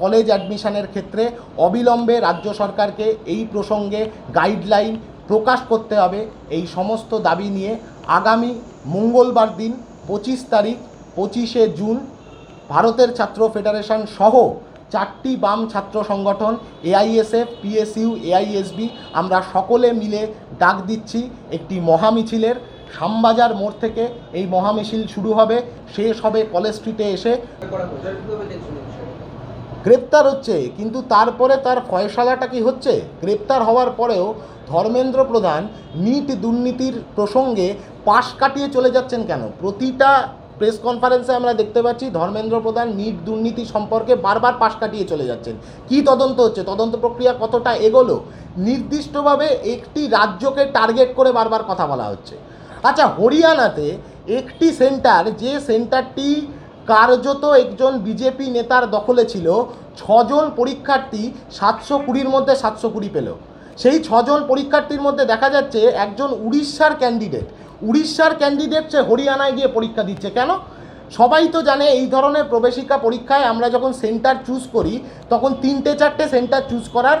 College অ্যাডমিশনের ক্ষেত্রে অবিলম্বে রাজ্য সরকারকে এই প্রসঙ্গে গাইডলাইন প্রকাশ করতে হবে। এই সমস্ত দাবি নিয়ে আগামী মঙ্গলবার দিন পঁচিশ তারিখ, পঁচিশে জুন ভারতের ছাত্র ফেডারেশন সহ চারটি বাম ছাত্র সংগঠন, এআইএসএফ, পিএসইউ, এআইএসবি, আমরা সকলে মিলে ডাক দিচ্ছি একটি মহামিছিলের। শ্যামবাজার মোড় থেকে এই মহামিছিল শুরু হবে। শেষ হবে কলেজ স্ট্রিটে এসে। গ্রেপ্তার হচ্ছে, কিন্তু তারপরে তার ফয়সালাটা কি হচ্ছে? গ্রেপ্তার হওয়ার পরেও ধর্মেন্দ্র প্রধান নিট দুর্নীতির প্রসঙ্গে পাশ কাটিয়ে চলে যাচ্ছেন কেন? প্রতিটা প্রেস কনফারেন্সে আমরা দেখতে পাচ্ছি ধর্মেন্দ্র প্রধান নিট দুর্নীতি সম্পর্কে বারবার পাশ কাটিয়ে চলে যাচ্ছেন। কি তদন্ত হচ্ছে? তদন্ত প্রক্রিয়া কতটা এগোলো? নির্দিষ্টভাবে একটি রাজ্যকে টার্গেট করে বারবার কথা বলা হচ্ছে। আচ্ছা হরিয়ানাতে একটি সেন্টার, যে সেন্টারটি কার্যত একজন বিজেপি নেতার দখলে ছিল, ছজন পরীক্ষার্থী সাতশো কুড়ির মধ্যে সাতশো কুড়ি পেল। সেই ছজন পরীক্ষার্থীর মধ্যে দেখা যাচ্ছে একজন উড়িষ্যার ক্যান্ডিডেট উড়িষ্যার ক্যান্ডিডেট সে হরিয়ানায় গিয়ে পরীক্ষা দিচ্ছে। কেন? সবাই তো জানে এই ধরনের প্রবেশিকা পরীক্ষায় আমরা যখন সেন্টার চুজ করি, তখন তিনটে চারটে সেন্টার চুজ করার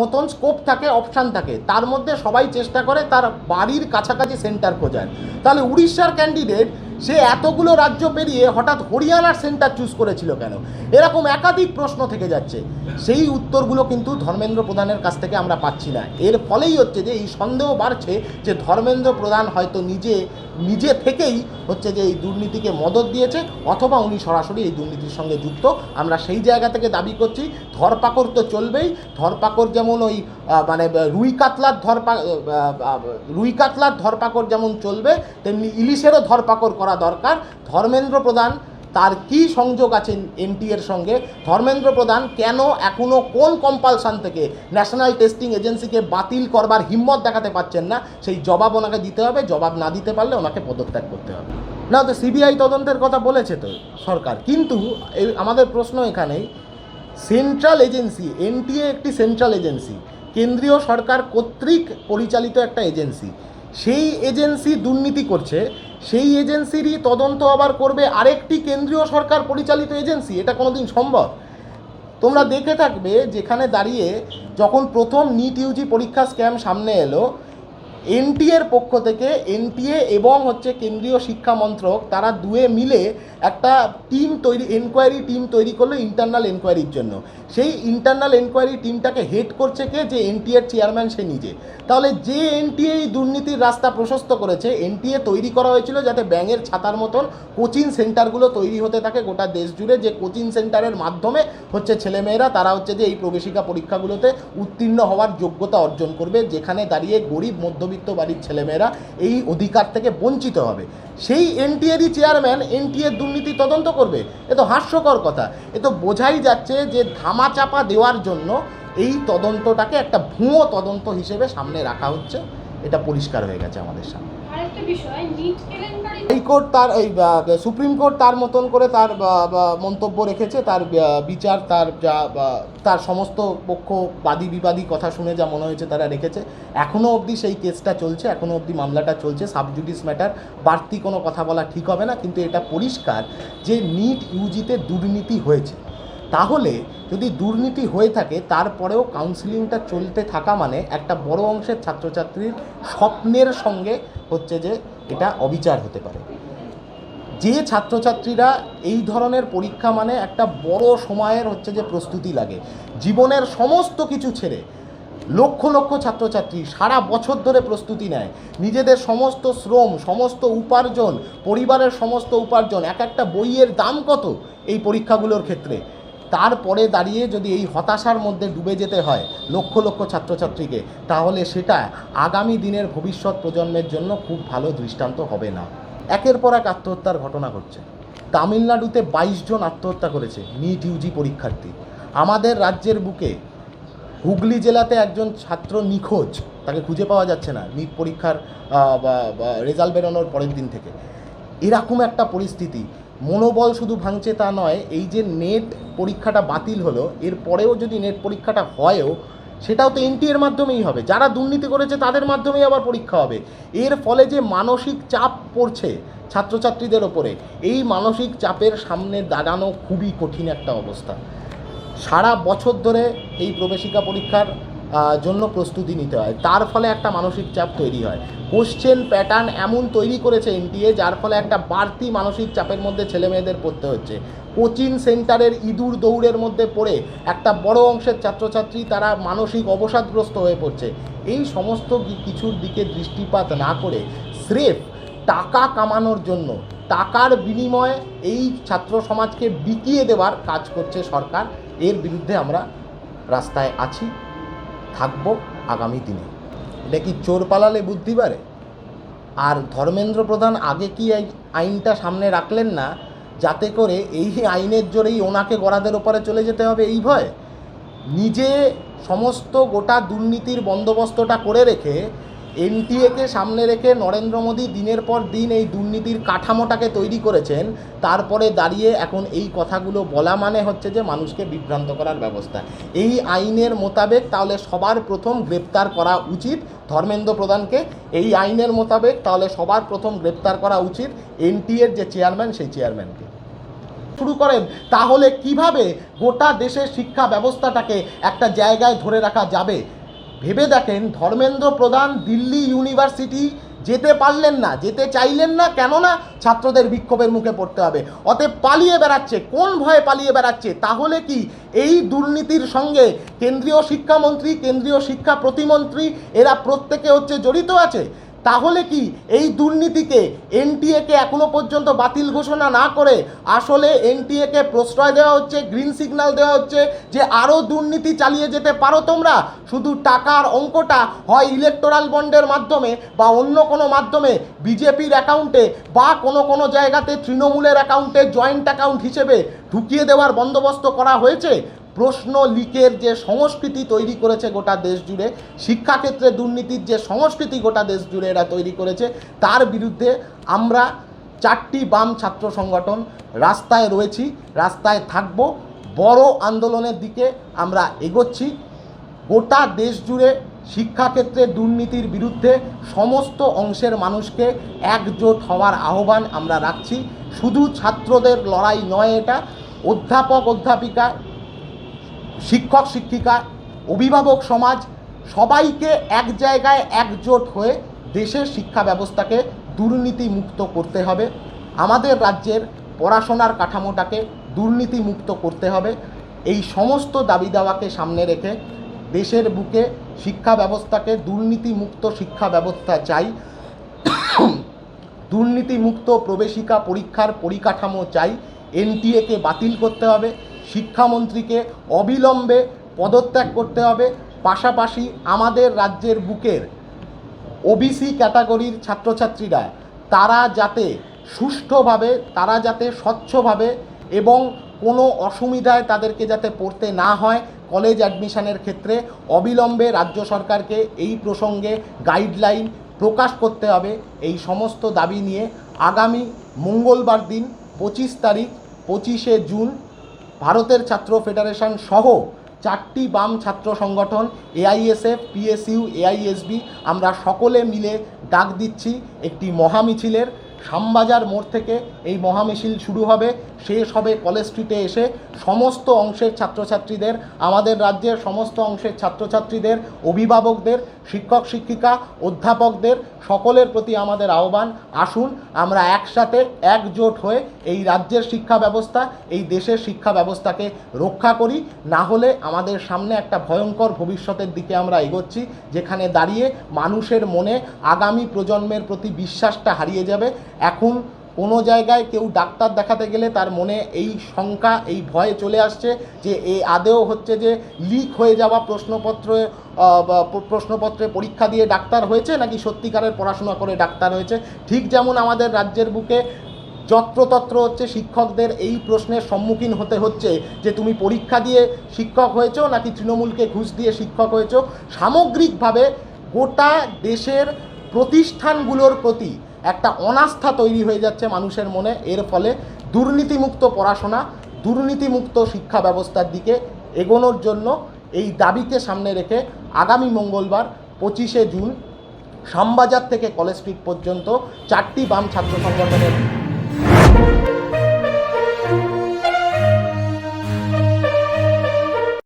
মতন স্কোপ থাকে অপশান থাকে। তার মধ্যে সবাই চেষ্টা করে তার বাড়ির কাছাকাছি সেন্টার খোঁজার। তাহলে উড়িষ্যার ক্যান্ডিডেট সে এতগুলো রাজ্য পেরিয়ে হঠাৎ হরিয়ানার সেন্টার চুজ করেছিল কেন? এরকম একাধিক প্রশ্ন থেকে যাচ্ছে। সেই উত্তরগুলো কিন্তু ধর্মেন্দ্র প্রধানের কাছ থেকে আমরা পাচ্ছি না। এর ফলেই হচ্ছে যে এই সন্দেহ বাড়ছে যে ধর্মেন্দ্র প্রধান হয়তো নিজে নিজে থেকেই হচ্ছে যে এই দুর্নীতিকে মদত দিয়েছে অথবা উনি সরাসরি এই দুর্নীতির সঙ্গে যুক্ত। আমরা সেই জায়গা থেকে দাবি করছি, ধরপাকড় তো চলবেই। ধরপাকড় যেমন ওই মানে রুই কাতলার ধরপা রুই কাতলার ধরপাকড় যেমন চলবে, তেমনি ইলিশেরও ধরপাকড় করা দরকার। ধর্মেন্দ্র প্রধান, তার কি সংযোগ আছে এনটি এর সঙ্গে? ধর্মেন্দ্র প্রধান, কেন এখনও কোন কম্পালসান থেকে ন্যাশনাল টেস্টিং এজেন্সিকে বাতিল করবার হিম্মত দেখাতে পাচ্ছেন না? সেই জবাব ওনাকে দিতে হবে। জবাব না দিতে পারলে ওনাকে পদত্যাগ করতে হবে। না, তো সিবিআই তদন্তের কথা বলেছে তো সরকার। কিন্তু এই আমাদের প্রশ্ন এখানেই সেন্ট্রাল এজেন্সি এনটিএ একটি সেন্ট্রাল এজেন্সি কেন্দ্রীয় সরকার কর্তৃক পরিচালিত একটা এজেন্সি সেই এজেন্সি দুর্নীতি করছে। সেই এজেন্সিরই তদন্ত আবার করবে আরেকটি কেন্দ্রীয় সরকার পরিচালিত এজেন্সি, এটা কোনোদিন সম্ভব। তোমরা দেখে থাকবে যেখানে দাঁড়িয়ে যখন প্রথম নিট ইউজি পরীক্ষা স্ক্যাম সামনে এলো এনটিএর পক্ষ থেকে এনটিএ এবং হচ্ছে কেন্দ্রীয় শিক্ষা মন্ত্রক, তারা দুয়ে মিলে একটা টিম তৈরি, এনকোয়ারি টিম তৈরি করল ইন্টারনাল এনকোয়ারির জন্য। সেই ইন্টারনাল এনকোয়ারি টিমটাকে হেড করছে কে? যে এনটিএর চেয়ারম্যান সে নিজে। তাহলে যে এনটিএ এই দুর্নীতির রাস্তা প্রশস্ত করেছে, এনটিএ তৈরি করা হয়েছিল যাতে ব্যাঙের ছাতার মতন কোচিং সেন্টারগুলো তৈরি হতে থাকে গোটা দেশ জুড়ে, যে কোচিং সেন্টারের মাধ্যমে হচ্ছে ছেলেমেয়েরা, তারা হচ্ছে যে এই প্রবেশিকা পরীক্ষাগুলোতে উত্তীর্ণ হওয়ার যোগ্যতা অর্জন করবে, যেখানে দাঁড়িয়ে গরিব, মধ্যবিত্ত বাড়ির ছেলেমেয়েরা এই অধিকার থেকে বঞ্চিত হবে। সেই এনটিএরই চেয়ারম্যান এনটিএর দুর্নীতি তদন্ত করবে। এ তো হাস্যকর কথা। এ তো বোঝাই যাচ্ছে যে ধামাচাপা দেওয়ার জন্য এই তদন্তটাকে একটা ভুয়ো তদন্ত হিসেবে সামনে রাখা হচ্ছে। এটা পরিষ্কার হয়ে গেছে আমাদের সামনে। হাইকোর্ট তার এই সুপ্রিম কোর্ট তার মতন করে তার মন্তব্য রেখেছে, তার বিচার, তার যা তার সমস্ত পক্ষ বাদী বিবাদী কথা শুনে যা মনে হয়েছে তারা রেখেছে। এখনও অবধি সেই কেসটা চলছে এখনও অবধি মামলাটা চলছে। সাবজুডিস ম্যাটার, বাড়তি কোনো কথা বলা ঠিক হবে না, কিন্তু এটা পরিষ্কার যে নিট ইউজিতে দুর্নীতি হয়েছে। তাহলে যদি দুর্নীতি হয়ে থাকে, তারপরেও কাউন্সিলিংটা চলতে থাকা মানে একটা বড় অংশের ছাত্রছাত্রীর স্বপ্নের সঙ্গে হচ্ছে যে এটা অবিচার হতে পারে। যে ছাত্রছাত্রীরা এই ধরনের পরীক্ষা মানে একটা বড় সময়ের হচ্ছে যে প্রস্তুতি লাগে। জীবনের সমস্ত কিছু ছেড়ে লক্ষ লক্ষ ছাত্রছাত্রী সারা বছর ধরে প্রস্তুতি নেয়। নিজেদের সমস্ত শ্রম, সমস্ত উপার্জন, পরিবারের সমস্ত উপার্জন, এক একটা বইয়ের দাম কত এই পরীক্ষাগুলোর ক্ষেত্রে? তারপরে দাঁড়িয়ে যদি এই হতাশার মধ্যে ডুবে যেতে হয় লক্ষ লক্ষ ছাত্রছাত্রীকে, তাহলে সেটা আগামী দিনের ভবিষ্যৎ প্রজন্মের জন্য খুব ভালো দৃষ্টান্ত হবে না। একের পর এক আত্মহত্যার ঘটনা ঘটছে। তামিলনাড়ুতে বাইশ জন আত্মহত্যা করেছে নিট ইউজি পরীক্ষার্থী। আমাদের রাজ্যের বুকে হুগলি জেলাতে একজন ছাত্র নিখোঁজ, তাকে খুঁজে পাওয়া যাচ্ছে না নিট পরীক্ষার রেজাল্ট বেরোনোর পরের দিন থেকে। এরকম একটা পরিস্থিতি মনোবল শুধু ভাঙছে তা নয়, এই যে নেট পরীক্ষাটা বাতিল হলো, এর পরেও যদি নেট পরীক্ষাটা হয়ও, সেটাও তো এনটি এর মাধ্যমেই হবে। যারা দুর্নীতি করেছে তাদের মাধ্যমেই আবার পরীক্ষা হবে। এর ফলে যে মানসিক চাপ পড়ছে ছাত্রছাত্রীদের ওপরে, এই মানসিক চাপের সামনে দাঁড়ানো খুবই কঠিন একটা অবস্থা। সারা বছর ধরে এই প্রবেশিকা পরীক্ষার জন্য প্রস্তুতি নিতে হয়। তার ফলে একটা মানসিক চাপ তৈরি হয়। কোশ্চেন প্যাটার্ন এমন তৈরি করেছে এনটিএ যার ফলে একটা বাড়তি মানসিক চাপের মধ্যে ছেলে মেয়েদের পড়তে হচ্ছে। কোচিং সেন্টারের ইঁদুর দৌড়ের মধ্যে পড়ে একটা বড় অংশের ছাত্রছাত্রী তারা মানসিক অবসাদগ্রস্ত হয়ে পড়ছে। এই সমস্ত কিছুর দিকে দৃষ্টিপাত না করে স্রেফ টাকা কামানোর জন্য, টাকার বিনিময়ে এই ছাত্র সমাজকে বিকিয়ে দেওয়ার কাজ করছে সরকার। এর বিরুদ্ধে আমরা রাস্তায় আছি। থাকব আগামী দিনে। এটা কি চোর পালালে বুদ্ধি বাড়ে? আর ধর্মেন্দ্র প্রধান আগে কি আইনটা সামনে রাখলেন না, যাতে করে এই আইনের জোরেই ওনাকে গড়াদের ওপরে চলে যেতে হবে এই ভয়? নিজে সমস্ত গোটা দুর্নীতির বন্দোবস্তটা করে রেখে এনটিএকে সামনে রেখে নরেন্দ্র মোদী দিনের পর দিন এই দুর্নীতির কাঠামোটাকে তৈরি করেছেন, তারপরে দাঁড়িয়ে এখন এই কথাগুলো বলা মানে হচ্ছে যে মানুষকে বিভ্রান্ত করার ব্যবস্থা। এই আইনের মোতাবেক তাহলে সবার প্রথম গ্রেপ্তার করা উচিত ধর্মেন্দ্র প্রধানকে। এই আইনের মোতাবেক তাহলে সবার প্রথম গ্রেপ্তার করা উচিত এনটিএর যে চেয়ারম্যান, সেই চেয়ারম্যানকে। শুরু করেন, তাহলে কীভাবে গোটা দেশের শিক্ষা ব্যবস্থাটাকে একটা জায়গায় ধরে রাখা যাবে? ভেবে দেখেন ধর্মেন্দ্র প্রধান দিল্লি ইউনিভার্সিটি যেতে পারলেন না, যেতে চাইলেন না, কেননা ছাত্রদের বিক্ষোভের মুখে পড়তে হবে। অতএব পালিয়ে বেড়াচ্ছে, কোন ভয়ে পালিয়ে বেড়াচ্ছে? তাহলে কি এই দুর্নীতির সঙ্গে কেন্দ্রীয় শিক্ষামন্ত্রী, কেন্দ্রীয় শিক্ষা প্রতিমন্ত্রী, এরা প্রত্যেকে হচ্ছে জড়িত আছে? তাহলে কি এই দুর্নীতিকে এনটিএকে এখনও পর্যন্ত বাতিল ঘোষণা না করে আসলে এনটিএকে প্রশ্রয় দেওয়া হচ্ছে গ্রিন সিগন্যাল দেওয়া হচ্ছে যে আরও দুর্নীতি চালিয়ে যেতে পারো তোমরা? শুধু টাকার অঙ্কটা হয় ইলেকটোরাল বন্ডের মাধ্যমে বা অন্য কোনো মাধ্যমে বিজেপির অ্যাকাউন্টে বা কোনো কোনো জায়গাতে তৃণমূলের অ্যাকাউন্টে জয়েন্ট অ্যাকাউন্ট হিসেবে ঢুকিয়ে দেওয়ার বন্দোবস্ত করা হয়েছে? প্রশ্ন লিকের যে সংস্কৃতি তৈরি করেছে গোটা দেশ জুড়ে, শিক্ষাক্ষেত্রে দুর্নীতির যে সংস্কৃতি গোটা দেশ জুড়ে এরা তৈরি করেছে, তার বিরুদ্ধে আমরা চারটি বাম ছাত্র সংগঠন রাস্তায় রয়েছি, রাস্তায় থাকব। বড় আন্দোলনের দিকে আমরা এগোচ্ছি। গোটা দেশ জুড়ে শিক্ষাক্ষেত্রে দুর্নীতির বিরুদ্ধে সমস্ত অংশের মানুষকে একজোট হওয়ার আহ্বান আমরা রাখছি। শুধু ছাত্রদের লড়াই নয় এটা, অধ্যাপক, অধ্যাপিকা শিক্ষক, শিক্ষিকা, অভিভাবক সমাজ সবাইকে এক জায়গায় একজোট হয়ে দেশের শিক্ষা ব্যবস্থাকে দুর্নীতি মুক্ত করতে হবে। আমাদের রাজ্যের পড়াশোনার কাঠামোটাকে দুর্নীতি মুক্ত করতে হবে। এই সমস্ত দাবি দাওয়াকে সামনে রেখে দেশের বুকে শিক্ষা ব্যবস্থাকে দুর্নীতিমুক্ত শিক্ষা ব্যবস্থা চাই। দুর্নীতিমুক্ত প্রবেশিকা পরীক্ষার পরিকাঠামো চাই। এনটিএকে বাতিল করতে হবে। শিক্ষামন্ত্রীকে অবিলম্বে পদত্যাগ করতে হবে, পাশাপাশি আমাদের রাজ্যের বুকের ওবিসি ক্যাটাগরির ছাত্রছাত্রীরা, তারা যাতে সুষ্ঠুভাবে, তারা যাতে স্বচ্ছভাবে এবং কোনো অসুবিধায় তাদেরকে যাতে পড়তে না হয় কলেজ অ্যাডমিশনের ক্ষেত্রে, অবিলম্বে রাজ্য সরকারকে এই প্রসঙ্গে গাইডলাইন প্রকাশ করতে হবে। এই সমস্ত দাবি নিয়ে আগামী মঙ্গলবার দিন পঁচিশ তারিখ পঁচিশে জুন ভারতের ছাত্র ফেডারেশন সহ চারটি বাম ছাত্র সংগঠন, এআইএসএফ, পিএসইউ, এআইএসবি, আমরা সকলে মিলে ডাক দিচ্ছি একটি মহামিছিলের শ্যামবাজার মোড় থেকে এই মহামিছিল শুরু হবে, শেষ হবে কলেজ স্ট্রিটে এসে সমস্ত অংশের ছাত্রছাত্রীদের, আমাদের রাজ্যের সমস্ত অংশের ছাত্রছাত্রীদের, অভিভাবকদের, শিক্ষক শিক্ষিকা, অধ্যাপকদের সকলের প্রতি আমাদের আহ্বান। আসুন, আমরা একসাথে একজোট হয়ে এই রাজ্যের শিক্ষা ব্যবস্থা, এই দেশের শিক্ষা ব্যবস্থাকে রক্ষা করি। না হলে আমাদের সামনে একটা ভয়ঙ্কর ভবিষ্যতের দিকে আমরা এগোচ্ছি, যেখানে দাঁড়িয়ে মানুষের মনে আগামী প্রজন্মের প্রতি বিশ্বাসটা হারিয়ে যাবে। এখন কোনো জায়গায় কেউ ডাক্তার দেখাতে গেলে তার মনে এই শঙ্কা, এই ভয়ে চলে আসছে যে এ আদেও হচ্ছে যে লিক হয়ে যাওয়া প্রশ্নপত্র প্রশ্নপত্রে পরীক্ষা দিয়ে ডাক্তার হয়েছে নাকি সত্যিকারের পড়াশোনা করে ডাক্তার হয়েছে? ঠিক যেমন আমাদের রাজ্যের বুকে যত্রতত্র হচ্ছে শিক্ষকদের এই প্রশ্নের সম্মুখীন হতে হচ্ছে যে তুমি পরীক্ষা দিয়ে শিক্ষক হয়েছো নাকি তৃণমূলকে ঘুষ দিয়ে শিক্ষক হয়েছো? সামগ্রিকভাবে গোটা দেশের প্রতিষ্ঠানগুলোর প্রতি একটা অনাস্থা তৈরি হয়ে যাচ্ছে মানুষের মনে। এর ফলে দুর্নীতিমুক্ত পড়াশোনা, দুর্নীতিমুক্ত শিক্ষা ব্যবস্থার দিকে এগোনোর জন্য এই দাবিকে সামনে রেখে আগামী মঙ্গলবার পঁচিশে জুন, শ্যামবাজার থেকে কলেজ স্ট্রিট পর্যন্ত চারটি বাম ছাত্র সংগঠনের